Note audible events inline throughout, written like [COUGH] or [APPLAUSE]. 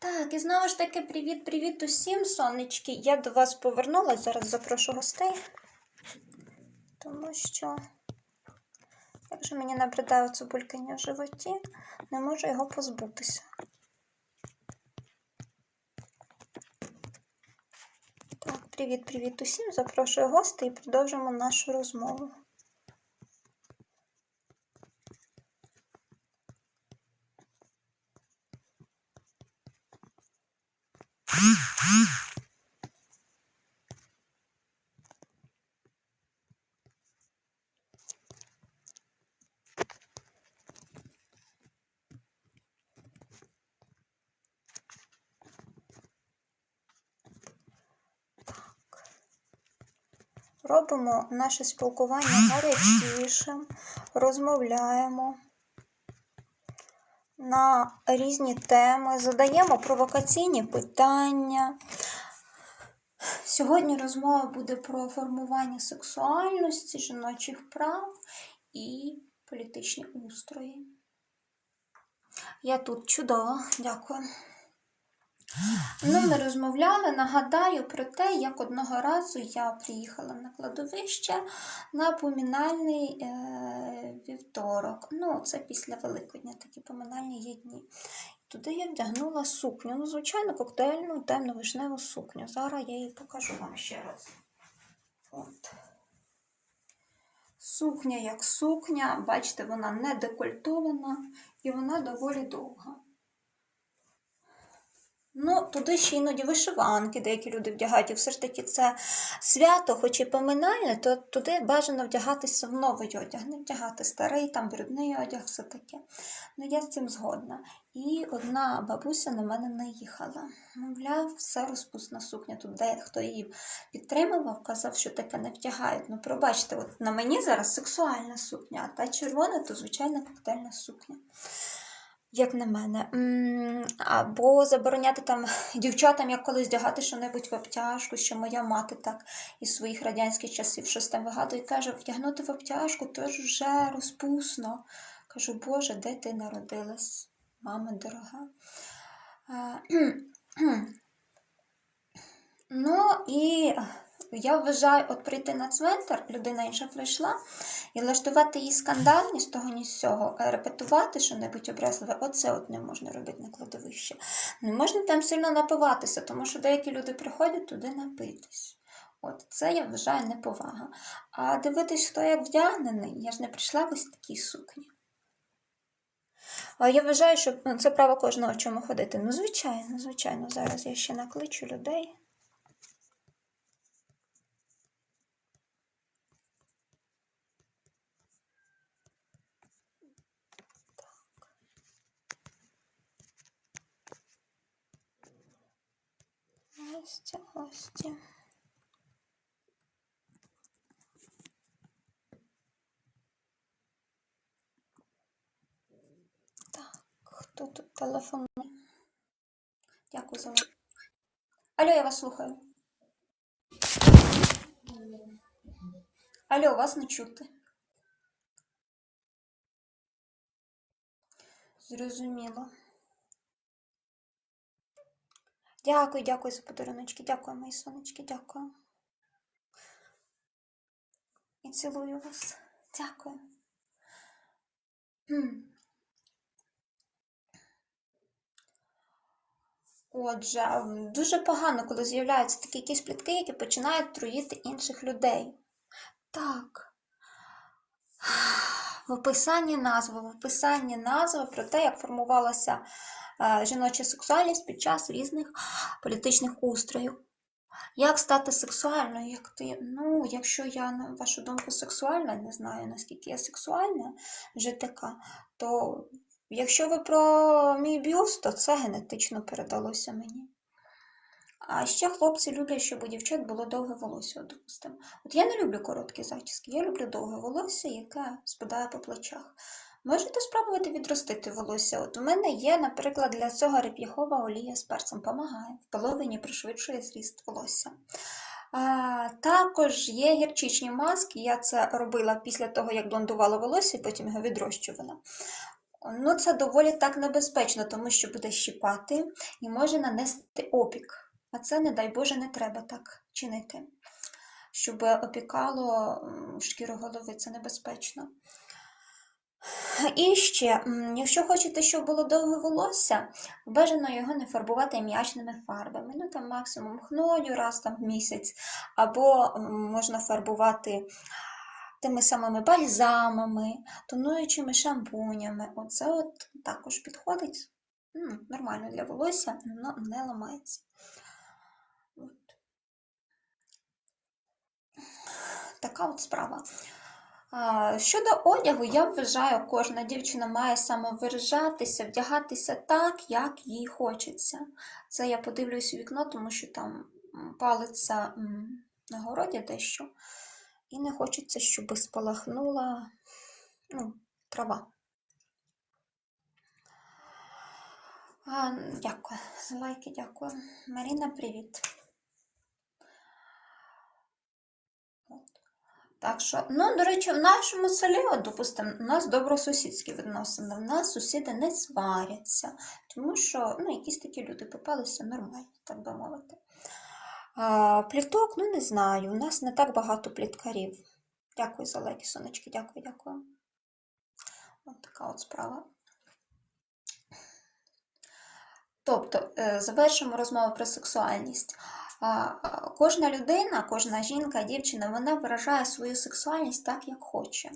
Так, і знову ж таки, привіт-привіт усім, сонечки. Я до вас повернулася, зараз запрошу гостей, тому що, як же мені набридає цибулькання в животі, не можу його позбутися. Так, привіт-привіт усім. Запрошую гостей і продовжимо нашу розмову. Робимо наше спілкування гарячішим, розмовляємо на різні теми, задаємо провокаційні питання. Сьогодні розмова буде про формування сексуальності, жіночих прав і політичні устрої. Я тут чудово, дякую. Ну, ми розмовляли, нагадаю про те, як одного разу я приїхала на кладовище на помінальний е, вівторок. Ну, це після Великодня, такі поминальні є дні. Туди я вдягнула сукню. Ну, звичайно, коктейльну темно-вишневу сукню. Зараз я її покажу вам ще раз. От. Сукня як сукня, бачите, вона не декольтована і вона доволі довга. Ну, туди ще іноді вишиванки, деякі люди вдягають, і все ж таки це свято, хоч і поминальне, то туди бажано вдягатися в новий одяг, не вдягати старий, там брудний одяг, все таке. Ну, я з цим згодна. І одна бабуся на мене наїхала. Мовляв, все розпусна сукня. Тут дехто її підтримував, казав, що таке не вдягають. Ну, пробачте, от на мені зараз сексуальна сукня, а та червона то звичайна коктейльна сукня як на мене. Або забороняти там [LAUGHS] дівчатам, як колись вдягати що-небудь в обтяжку, що моя мати так із своїх радянських часів щось там вигадує, каже, вдягнути в обтяжку, то ж вже розпусно. Кажу, Боже, де ти народилась, мама дорога? [CLEARS THROAT] Ну і я вважаю, от прийти на цвинтар, людина інша прийшла, і влаштувати їй скандал ні з того, ні з цього, репетувати що-небудь образливе, оце от не можна робити на кладовищі. Не можна там сильно напиватися, тому що деякі люди приходять туди напитись. От це я вважаю неповага. А дивитись, хто як вдягнений, я ж не прийшла в ось такій сукні. А я вважаю, що ну, це право кожного чому ходити. Ну, звичайно, звичайно, зараз я ще накличу людей. Гості, гості. Так, хто тут телефонує? Дякую за вас. Алло, я вас слухаю. Алло, вас не чути. Зрозуміло. Дякую, дякую за подаруночки. Дякую, мої сонечки, дякую. І цілую вас. Дякую. Отже, дуже погано, коли з'являються такі якісь плітки, які починають труїти інших людей. Так. В описанні назви, в описанні назви про те, як формувалася жіноча сексуальність під час різних політичних устроїв. Як стати сексуальною? Як ти, ну, якщо я, на вашу думку, сексуальна, не знаю, наскільки я сексуальна, вже така, то якщо ви про мій бюст, то це генетично передалося мені. А ще хлопці люблять, щоб у дівчат було довге волосся, допустимо. От я не люблю короткі зачіски, я люблю довге волосся, яке спадає по плечах. Можете спробувати відростити волосся. От у мене є, наприклад, для цього реп'яхова олія з перцем помагає, в половині пришвидшує зріст волосся. А, також є гірчичні маски, я це робила після того, як блондувала волосся, і потім його відрощувала. Ну, це доволі так небезпечно, тому що буде щіпати і може нанести опік. А це, не дай Боже, не треба так чинити. Щоб опікало шкіру голови, це небезпечно. І ще, якщо хочете, щоб було довге волосся, бажано його не фарбувати м'ячними фарбами. Ну там максимум хною раз там в місяць, або можна фарбувати тими самими бальзамами, тонуючими шампунями. Оце от також підходить. М, Нормально для волосся, воно не ламається. От. Така от справа. Щодо одягу, я вважаю, кожна дівчина має самовиражатися, вдягатися так, як їй хочеться. Це я подивлюсь у вікно, тому що там палиться на городі дещо. І не хочеться, щоб спалахнула ну, трава. А, дякую. За лайки, дякую. Маріна, привіт. Так що, ну, до речі, в нашому селі, от, допустимо, у нас добросусідські відносини. В нас сусіди не сваряться, тому що ну, якісь такі люди попалися нормальні, так би мовити. А, пліток, ну не знаю. У нас не так багато пліткарів. Дякую за лайки, сонечки, дякую, дякую. От така от справа. Тобто, е, завершимо розмову про сексуальність. Кожна людина, кожна жінка, дівчина, вона виражає свою сексуальність так, як хоче.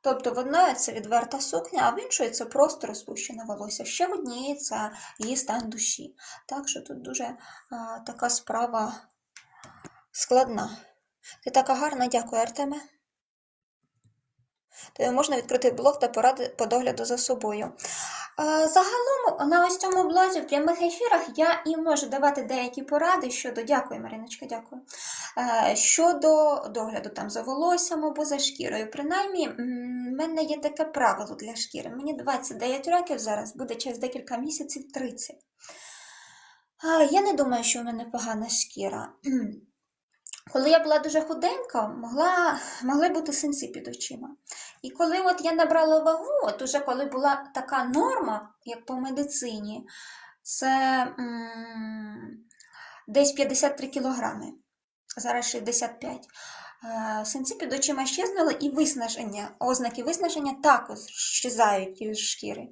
Тобто, в одної це відверта сукня, а в іншої це просто розпущене волосся. Ще в однієї це її стан душі. Так що тут дуже а, така справа складна. Ти така гарна, дякую, Артеме. Можна відкрити блог та поради по догляду за собою. Е, Загалом на ось цьому блозі в прямих ефірах я і можу давати деякі поради щодо. Дякую, Мариночка, дякую. Е, Щодо догляду там за волоссям або за шкірою. Принаймні, в мене є таке правило для шкіри. Мені 29 років зараз, буде через декілька місяців 30. Е, Я не думаю, що в мене погана шкіра. Коли я була дуже худенька, могла, могли бути синці під очима. І коли от я набрала вагу, от уже коли була така норма, як по медицині, це м, десь 53 кілограми, зараз 65. Е, Синці під очима щезнули і виснаження, ознаки виснаження також щезають із шкіри.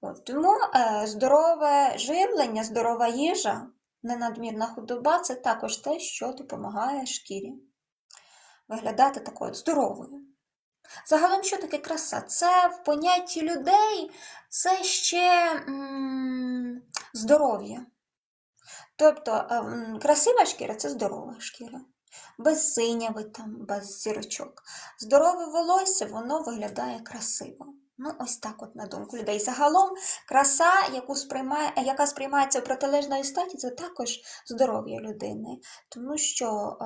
От, тому е, здорове живлення, здорова їжа, ненадмірна худоба це також те, що допомагає шкірі виглядати такою здоровою. Загалом, що таке краса? Це в понятті людей це ще здоров'я. Тобто ем, красива шкіра це здорова шкіра. Без синяви, там, без зірочок. Здорове волосся, воно виглядає красиво. Ну, ось так, от на думку людей. Загалом, краса, яку сприймає, яка сприймається в протилежної статі, це також здоров'я людини. Тому що е,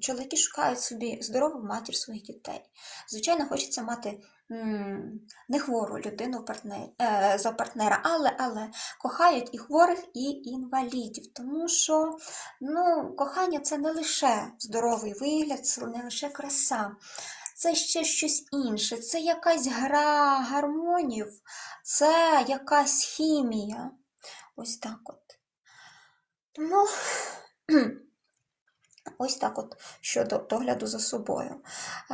чоловіки шукають собі здорову матір своїх дітей. Звичайно, хочеться мати м, не хвору людину партнер, е, за партнера, але, але кохають і хворих, і інвалідів. Тому що ну, кохання це не лише здоровий вигляд, це не лише краса. Це ще щось інше, це якась гра гармонів, це якась хімія. Ось так от. Тому [CLEARS THROAT] ось так от щодо догляду за собою.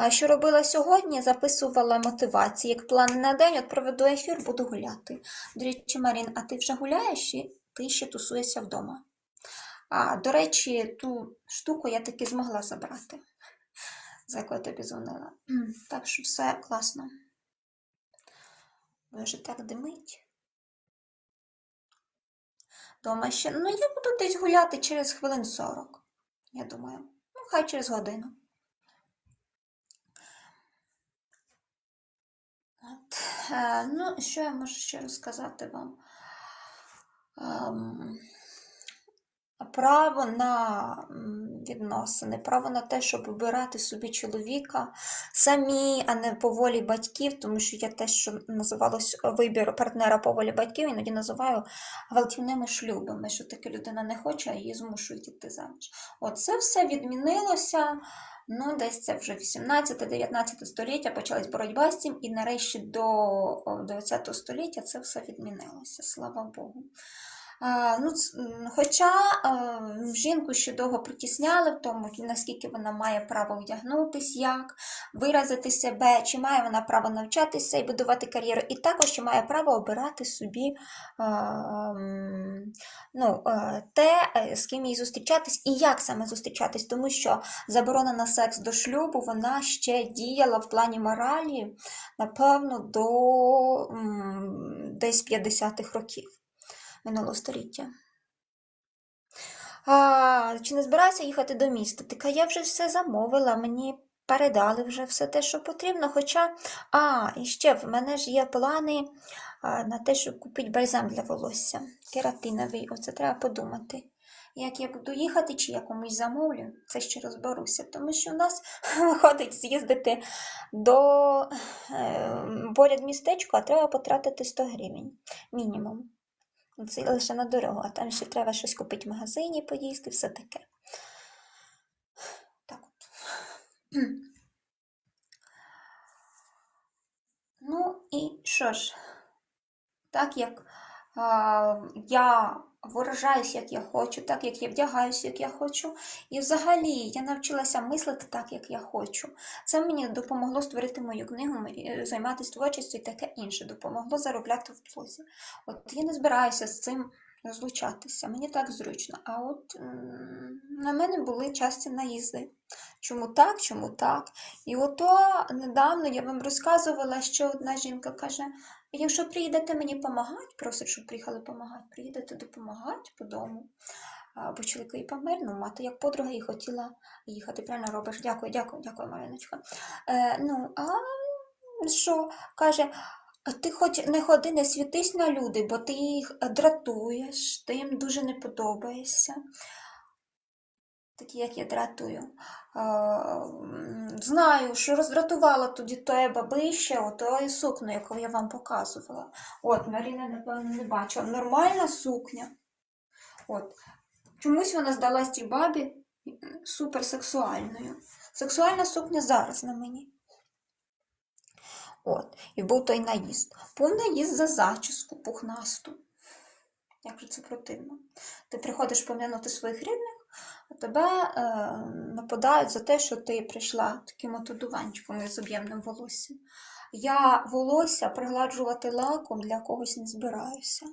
Що робила сьогодні? Записувала мотивації. Як план на день, от проведу ефір, буду гуляти. До речі, Марін, а ти вже гуляєш і ти ще тусуєшся вдома? А, до речі, ту штуку я таки змогла забрати за яку я тобі дзвонила. Так що все класно. Боже, так димить. Дома ще. Ну, я буду десь гуляти через хвилин 40, я думаю. Ну, хай через годину. От. Е, ну, що я можу ще розказати вам? Ем, право на відносини, право на те, щоб обирати собі чоловіка самі, а не по волі батьків, тому що я те, що називалось вибір партнера по волі батьків, іноді називаю гвалтівними шлюбами, що таке людина не хоче, а її змушують іти заміж. Оце все відмінилося. Ну, десь це вже 18-19 століття почалась боротьба з цим, і нарешті до о, 20 століття це все відмінилося, слава Богу. Ну, хоча жінку ще довго притісняли в тому, наскільки вона має право вдягнутись, як, виразити себе, чи має вона право навчатися і будувати кар'єру, і також чи має право обирати собі ну, те, е, з ким їй зустрічатись, і як саме зустрічатись, тому що заборона на секс до шлюбу вона ще діяла в плані моралі, напевно, до десь 50-х років минулого століття. А, чи не збираюся їхати до міста? Така я вже все замовила, мені передали вже все те, що потрібно. Хоча, а, і ще в мене ж є плани на те, щоб купити бальзам для волосся. Кератиновий, оце треба подумати. Як я буду їхати, чи я комусь замовлю, це ще розберуся, тому що у нас [LAUGHS] виходить з'їздити до е, поряд містечку, а треба потратити 100 гривень мінімум. Це лише на дорогу, а там ще треба щось купити в магазині, поїсти, все таке. Так от. [CLEARS THROAT] Ну і що ж, так як я виражаюсь, як я хочу, так як я вдягаюся, як я хочу. І взагалі я навчилася мислити так, як я хочу. Це мені допомогло створити мою книгу, е, займатися творчістю і таке інше. Допомогло заробляти в блозі. От я не збираюся з цим розлучатися, мені так зручно. А от на мене були часті наїзди. Чому так, чому так? І ото недавно я вам розказувала, що одна жінка каже: якщо приїдете мені допомагати, просить, щоб приїхали допомагати, приїдете допомагати по дому. Бо чоловік помер, ну, мати як подруга і хотіла їхати. Правильно робиш? Дякую, дякую, дякую, Мариночка. Е, ну, а що? Каже, ти хоч не ходи, не світись на люди, бо ти їх дратуєш, ти їм дуже не подобаєшся. Такі, як я дратую. Знаю, що роздратувала тоді тоє бабище, отої сукню, яку я вам показувала. От, Маріна, напевно, не бачила. Нормальна сукня. От. Чомусь вона здалась цій бабі суперсексуальною. Сексуальна сукня зараз на мені. От. І був той наїзд. Був наїзд за зачіску пухнасту. Як же це противно. Ти приходиш пом'янути своїх рідних, тебе е, нападають за те, що ти прийшла таким от одуванчиком із об'ємним волоссям. Я волосся пригладжувати лаком для когось не збираюся.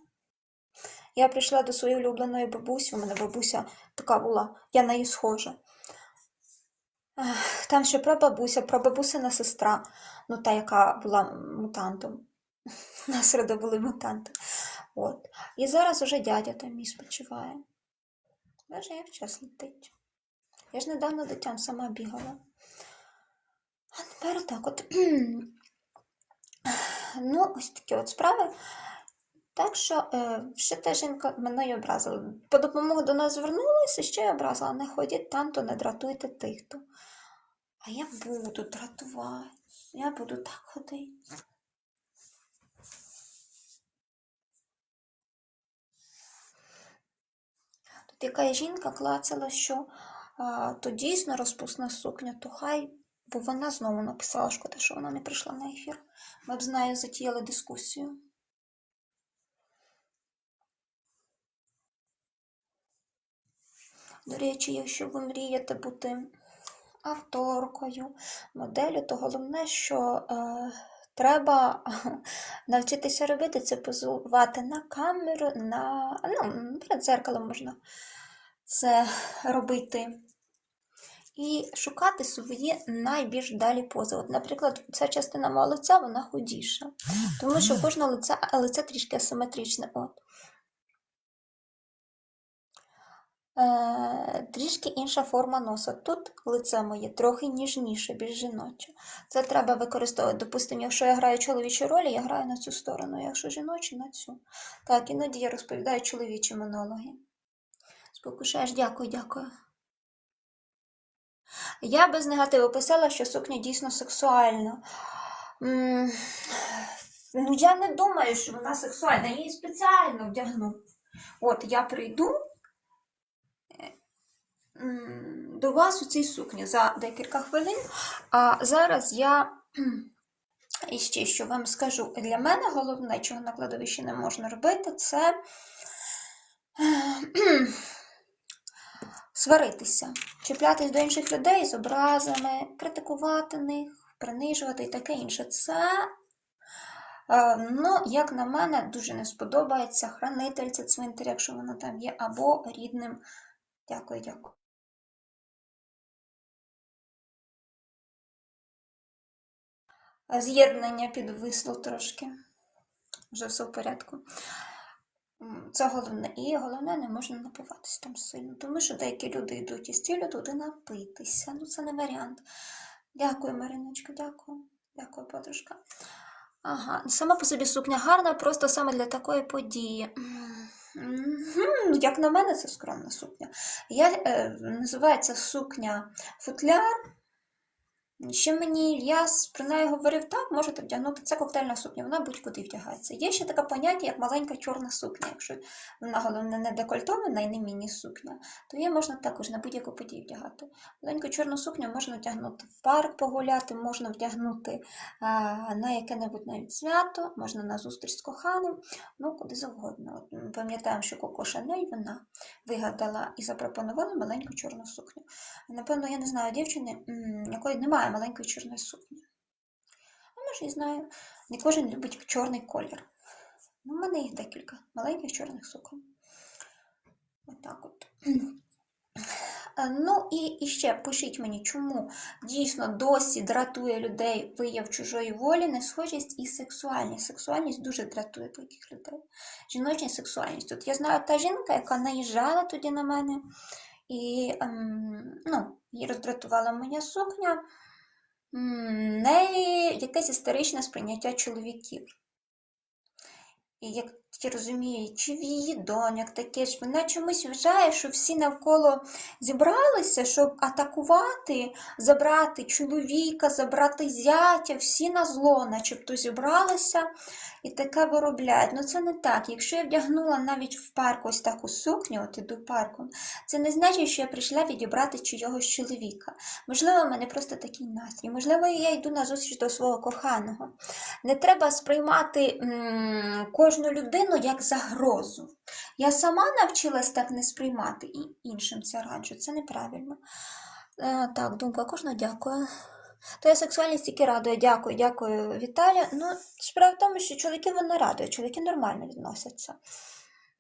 Я прийшла до своєї улюбленої бабусі, у мене бабуся така була, я на її схожа. Там ще прабабуся, прабабусина сестра, ну та, яка була мутантом. [LAUGHS] У нас роду були мутанти. От. І зараз уже дядя там мій спочиває. Боже, як час летить. Я ж недавно дитям сама бігала. А тепер так от. [CLEARS THROAT] Ну, ось такі от справи. Так що е, ще та жінка мене й образила. По допомогу до нас звернулася, ще й образила. Не ходіть там, то не дратуйте тих, хто. А я буду дратувати. Я буду так ходити. Яка жінка клацала, що а, то дійсно розпусна сукня, то хай, бо вона знову написала, шкода, що вона не прийшла на ефір. Ми б з нею затіяли дискусію. До речі, якщо ви мрієте бути авторкою, моделлю, то головне, що е, треба [LAUGHS] навчитися робити це позувати на камеру, на ну, перед дзеркалом можна це робити. І шукати свої найбільш далі пози. От, наприклад, ця частина мого лиця, вона худіша, тому що кожне лице, лице трішки асиметричне. От. Е, трішки інша форма носа. Тут лице моє трохи ніжніше, більш жіноче. Це треба використовувати. Допустимо, якщо я граю чоловічу роль, я граю на цю сторону, якщо жіночу, на цю. Так, іноді я розповідаю чоловічі монологи. Спокушаєш, дякую, дякую. Я без негативу писала, що сукня дійсно сексуальна. М, Ну, я не думаю, що вона сексуальна, я її спеціально вдягну. От я прийду до вас у цій сукні за декілька хвилин. А зараз я кхм, іще що вам скажу. Для мене головне, чого на кладовищі не можна робити, це сваритися, чіплятись до інших людей з образами, критикувати них, принижувати і таке інше. Це, е, ну, як на мене, дуже не сподобається хранительця цвинтаря, якщо вона там є, або рідним. Дякую, дякую. З'єднання підвисло трошки. Вже все в порядку. Це головне. І головне, не можна напиватись там сильно. Тому що деякі люди йдуть із цілю туди напитися. Ну, це не варіант. Дякую, Мариночка, дякую. Дякую, подружка. Ага, сама по собі сукня гарна, просто саме для такої події. Як на мене, це скромна сукня. Я, е, називається сукня футляр. Ще мені Ільяс про неї говорив, так, можете вдягнути. Це коктейльна сукня, вона будь-куди вдягається. Є ще таке поняття, як маленька чорна сукня. Якщо вона головне не декольтована і не міні-сукня, то її можна також на будь-яку подію вдягати. Маленьку чорну сукню можна вдягнути в парк погуляти, можна вдягнути а, на яке-небудь навіть свято, можна на зустріч з коханим, ну куди завгодно. Пам'ятаємо, що Коко Шанель вона вигадала і запропонувала маленьку чорну сукню. Напевно, я не знаю дівчини, якої немає маленької чорної сукні. А може, і знаю. Не кожен любить чорний колір. Ну, в мене їх декілька маленьких чорних суконь. Отак от. Ну і, і ще пишіть мені, чому дійсно досі дратує людей вияв чужої волі, несхожість і сексуальність. Сексуальність дуже дратує таких людей. Жіноча сексуальність. От я знаю та жінка, яка наїжджала тоді на мене, і ем, ну, її роздратувала моя сукня. Неї якесь історичне сприйняття чоловіків. І як я розумію, чи в її доньок таке ж, вона чомусь вважає, що всі навколо зібралися, щоб атакувати, забрати чоловіка, забрати зятя, всі на зло, начебто зібралися і таке виробляють. Ну це не так. Якщо я вдягнула навіть в парк ось таку сукню, от іду парком, це не значить, що я прийшла відібрати чийогось чоловіка. Можливо, в мене просто такий настрій. Можливо, я йду на зустріч до свого коханого. Не треба сприймати м, кожну людину як загрозу. Я сама навчилась так не сприймати і іншим це раджу. Це неправильно. Е, так, думка кожного дякую. Твоя сексуальність тільки радує. Дякую, дякую, Віталія. Ну, справа в тому, що чоловіки вони радують, чоловіки нормально відносяться.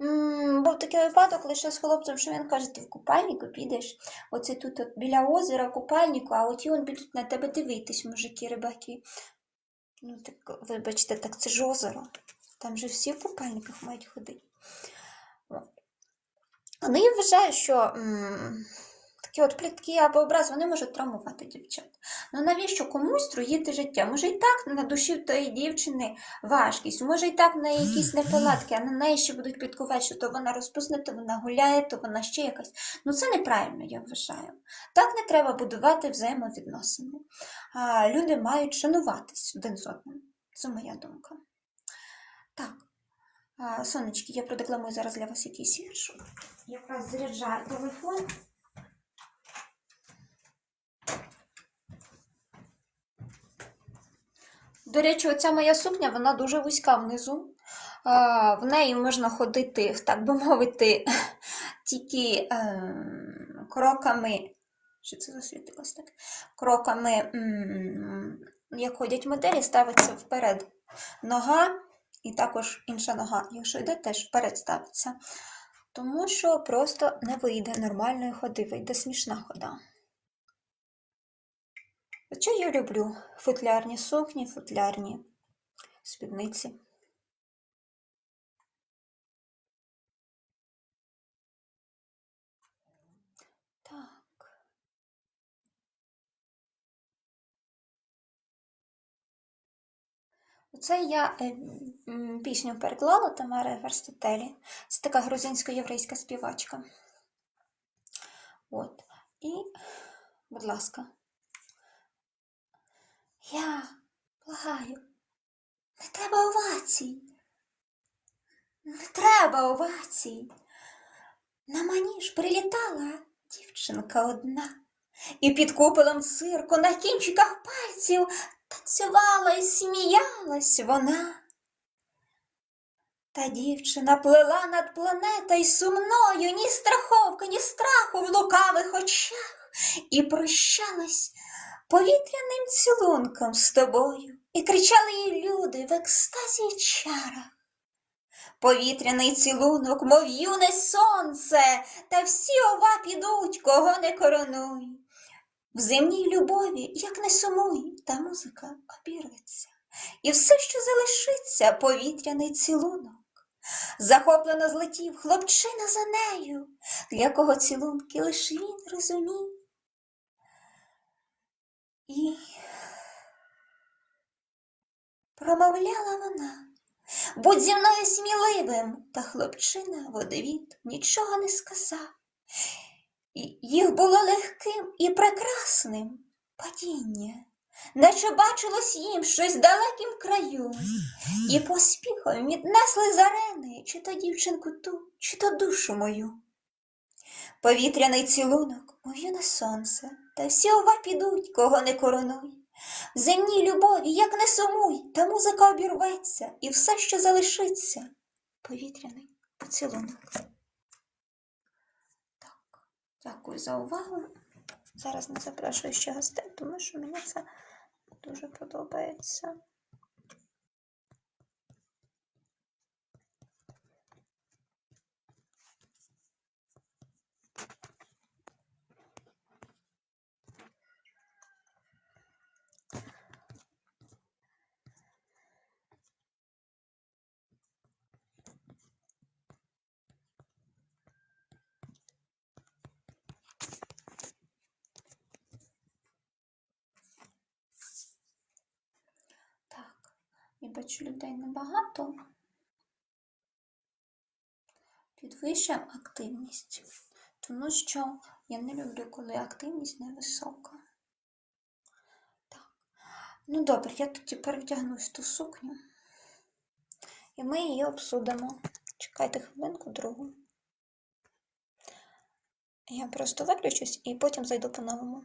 М, Був такий випадок лише з хлопцем, що він каже, ти в купальнику підеш. Оце тут от біля озера купальнику, а от он будуть на тебе дивитись, мужики, рибаки. Ну, так, вибачте, так це ж озеро. Там же всі в купальниках мають ходити. От. Ну, я вважаю, що м, такі от плітки або образ вони можуть травмувати дівчат. Ну навіщо комусь труїти життя? Може і так на душі тої дівчини важкість, може і так неї якісь неполадки, а на неї ще будуть підкувати, що то вона розпусне, то вона гуляє, то вона ще якась. Ну це неправильно, я вважаю. Так не треба будувати взаємовідносини. А, люди мають шануватись один з одним. Це моя думка. Так. Сонечки, я продекламую зараз для вас якийсь вірш. Якраз заряджаю телефон. До речі, оця моя сукня, вона дуже вузька внизу. В неї можна ходити, так би мовити, [LAUGHS] тільки ем, кроками. Що це засвітилось так? Кроками, як ходять моделі, ставиться вперед нога і також інша нога, якщо йде, теж вперед ставиться. Тому що просто не вийде нормальної ходи, вийде смішна хода. Хоча я люблю футлярні сукні, футлярні спідниці. Оце я е, пісню переклала Тамари Верстителі. Це така грузинсько-єврейська співачка. От. І, будь ласка. Я благаю. Не треба овацій. Не треба овацій. На маніж прилітала дівчинка одна. І під куполом цирку на кінчиках пальців танцювала і сміялась вона. Та дівчина плела над планетою сумною, ні страховки, ні страху в лукавих очах, і прощалась повітряним цілунком з тобою, і кричали їй люди в екстазі й чарах. Повітряний цілунок, мов юне сонце, та всі ова підуть, кого не коронуй. В земній любові, як не сумуй, та музика обірветься, і все, що залишиться, повітряний цілунок. Захоплено злетів хлопчина за нею, для кого цілунки лиш він розумів. І промовляла вона. Будь зі мною сміливим, та хлопчина в одвіт нічого не сказав. Їх було легким і прекрасним падіння, наче бачилось їм щось в далекім краю, і поспіхом віднесли з арени, чи то дівчинку ту, чи то душу мою. Повітряний цілунок, мов юне сонце, та всі ова підуть, кого не коронуй. В земній любові, як не сумуй, та музика обірветься, і все, що залишиться, повітряний поцілунок. Дякую за увагу. Зараз не запрошую ще гостей, тому що мені це дуже подобається. Так, я бачу людей небагато. Підвищуємо активність, тому що я не люблю, коли активність невисока. Так. Ну добре, я тоді перевдягнусь в ту сукню. І ми її обсудимо. Чекайте хвилинку другу. Я просто виключусь і потім зайду по-новому.